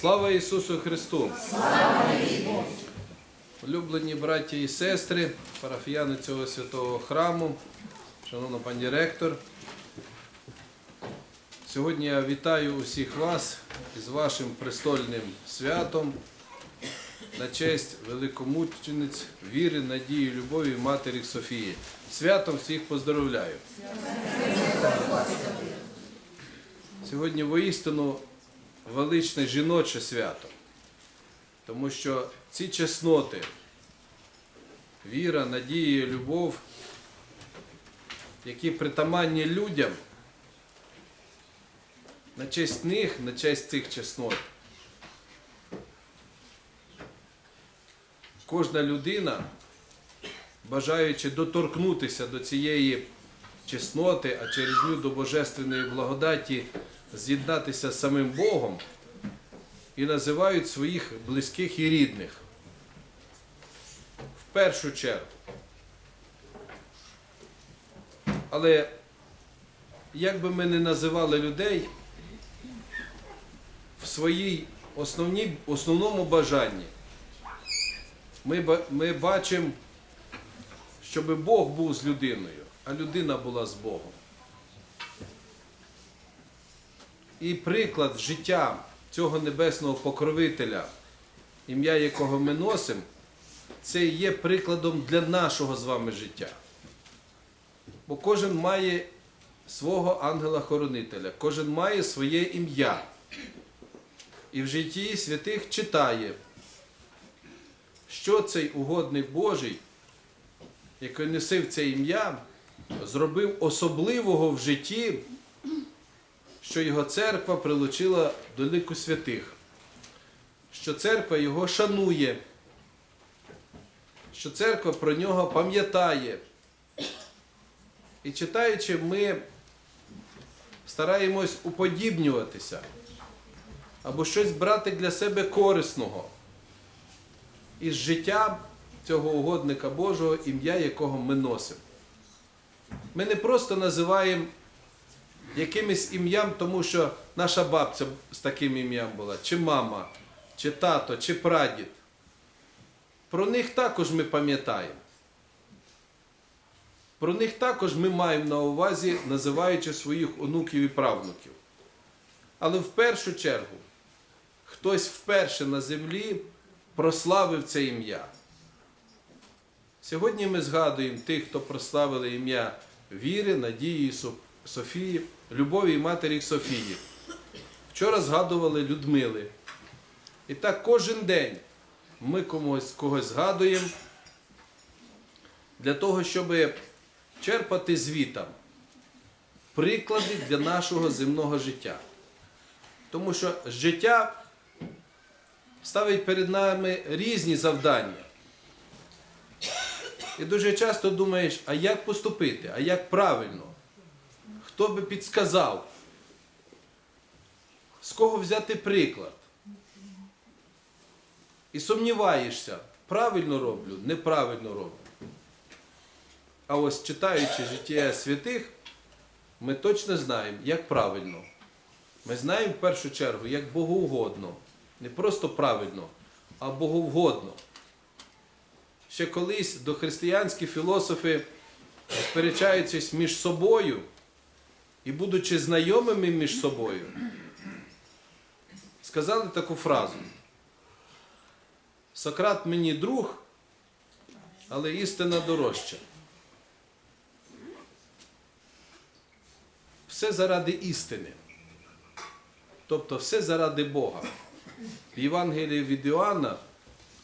Слава Ісусу Христу! Улюблені браті і сестри, парафіяни цього святого храму, шановна пані ректор. Сьогодні я вітаю усіх вас із вашим престольним святом на честь великомучениць віри, надії, любові Матері Софії. Святом всіх поздоровляю. Сьогодні воістину величне жіноче свято, тому що ці чесноти, віра, надія, любов, які притаманні людям, на честь них, на честь цих чеснот, кожна людина, бажаючи доторкнутися до цієї чесноти, а через ню до божественної благодаті з'єднатися з самим Богом, і називають своїх близьких і рідних. В першу чергу. Але як би ми не називали людей, в своїй основному бажанні ми, ми бачимо, щоб Бог був з людиною, а людина була з Богом. І приклад життя цього небесного покровителя, ім'я якого ми носимо, це є прикладом для нашого з вами життя. Бо кожен має свого ангела-хоронителя, кожен має своє ім'я. І в житті святих читає, що цей угодний Божий, який носив це ім'я, зробив особливого в житті що його церква прилучила до лику святих, що церква його шанує, що церква про нього пам'ятає. І читаючи, ми стараємось уподібнюватися або щось брати для себе корисного із життя цього угодника Божого, ім'я якого ми носимо. Ми не просто називаємо якимось ім'ям, тому що наша бабця з таким ім'ям була, чи мама, чи тато, чи прадід. Про них також ми пам'ятаємо. Про них також ми маємо на увазі, називаючи своїх онуків і правнуків. Але в першу чергу хтось вперше на землі прославив це ім'я. Сьогодні ми згадуємо тих, хто прославили ім'я віри, надії, Со- Софії, любові і матері Софії. Вчора згадували Людмили. І так кожен день ми комусь когось згадуємо для того, щоб черпати звітам приклади для нашого земного життя. Тому що життя ставить перед нами різні завдання. І дуже часто думаєш, а як поступити, а як правильно? Хто би підсказав? З кого взяти приклад? І сумніваєшся, правильно роблю, неправильно роблю. А ось читаючи життя святих, ми точно знаємо, як правильно. Ми знаємо в першу чергу, як богоугодно. Не просто правильно, а богоугодно. Ще колись дохристиянські філософи, сперечаючись між собою і будучи знайомими між собою, сказали таку фразу. Сократ мені друг, але істина дорожча. Все заради істини. Тобто все заради Бога. В Євангелії від Іоанна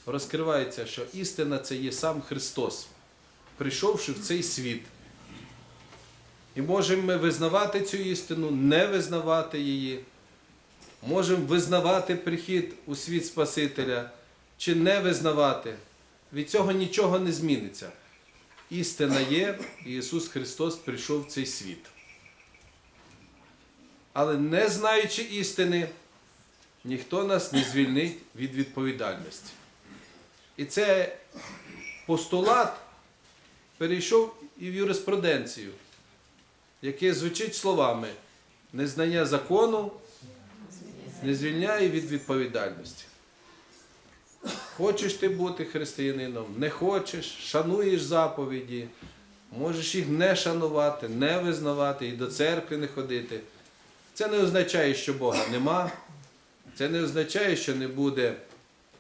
розкривається, що істина це є сам Христос, прийшовши в цей світ. І можемо ми визнавати цю істину, не визнавати її. Можемо визнавати прихід у світ Спасителя чи не визнавати. Від цього нічого не зміниться. Істина є, і Ісус Христос прийшов в цей світ. Але не знаючи істини, ніхто нас не звільнить від відповідальності. І це постулат перейшов і в юриспруденцію, яке звучить словами незнання закону не звільняє від відповідальності. Хочеш ти бути християнином, не хочеш, шануєш заповіді, можеш їх не шанувати, не визнавати і до церкви не ходити. Це не означає, що Бога нема. Це не означає, що не буде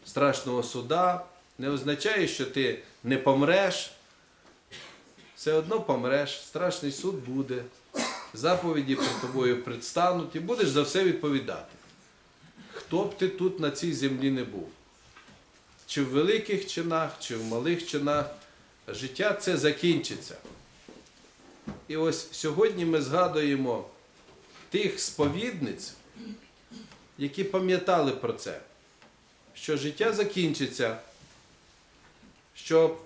страшного суда, не означає, що ти не помреш. Все одно помреш, страшний суд буде, заповіді перед тобою предстануть і будеш за все відповідати. Хто б ти тут на цій землі не був. Чи в великих чинах, чи в малих чинах, життя це закінчиться. І ось сьогодні ми згадуємо тих сповідниць, які пам'ятали про це, що життя закінчиться, що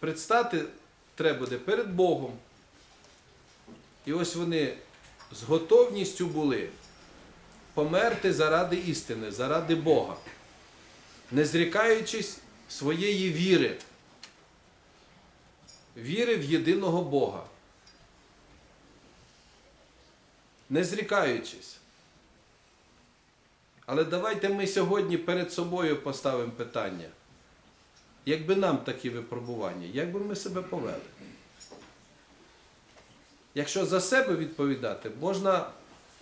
предстати треба буде перед Богом. І ось вони з готовністю були померти заради істини, заради Бога, не зрікаючись своєї віри, віри в єдиного Бога. Не зрікаючись. Але давайте ми сьогодні перед собою поставимо питання. Якби нам такі випробування, як би ми себе повели? Якщо за себе відповідати, можна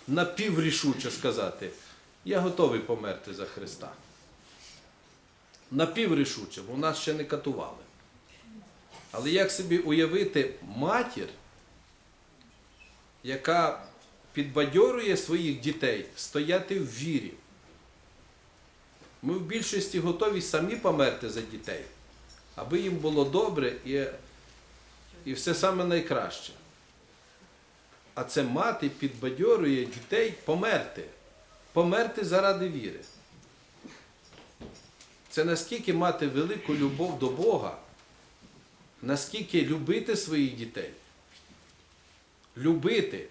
напіврішуче сказати, я готовий померти за Христа. Напіврішуче, бо нас ще не катували. Але як собі уявити матір, яка підбадьорює своїх дітей стояти в вірі? Ми в більшості готові самі померти за дітей, аби їм було добре і, і все саме найкраще. А це мати підбадьорює дітей померти. Померти заради віри. Це наскільки мати велику любов до Бога, наскільки любити своїх дітей. Любити,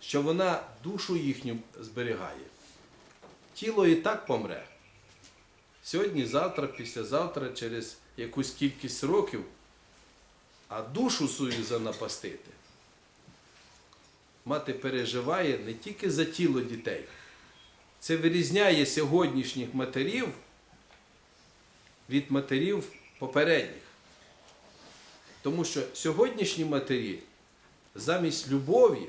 що вона душу їхню зберігає. Тіло і так помре. Сьогодні, завтра, післязавтра, через якусь кількість років, а душу свою занапастити. Мати переживає не тільки за тіло дітей. Це вирізняє сьогоднішніх матерів від матерів попередніх. Тому що сьогоднішні матері замість любові,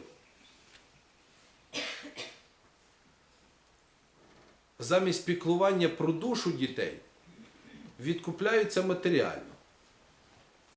замість піклування про душу дітей відкупляються матеріально.